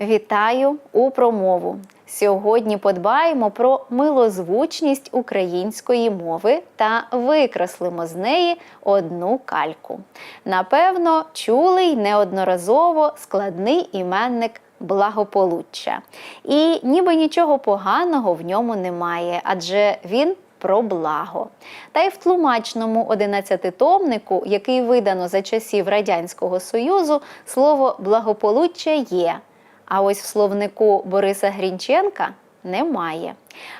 Вітаю у промову. Сьогодні подбаємо про милозвучність української мови та викреслимо з неї одну кальку. Напевно, чули й неодноразово складний іменник благополуччя. І ніби нічого поганого в ньому немає, адже він про благо. Та й в тлумачному одинадцятитомнику, який видано за часів Радянського Союзу, слово благополуччя є. А ось в словнику Бориса Грінченка немає.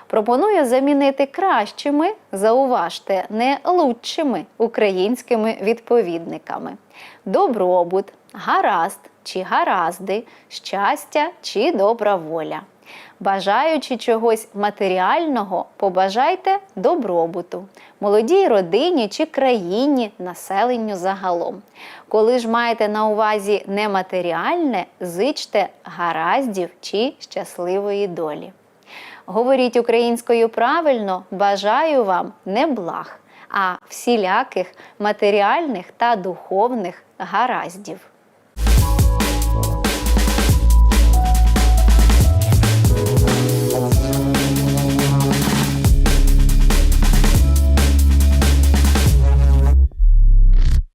Пропоную замінити кращими, зауважте, не лучшими українськими відповідниками: добробут, гаразд чи гаразди, щастя чи добра воля. Бажаючи чогось матеріального, побажайте добробуту, молодій родині чи країні, населенню загалом. Коли ж маєте на увазі нематеріальне, зичте гараздів чи щасливої долі. Говоріть українською правильно, бажаю вам не благ, а всіляких матеріальних та духовних гараздів.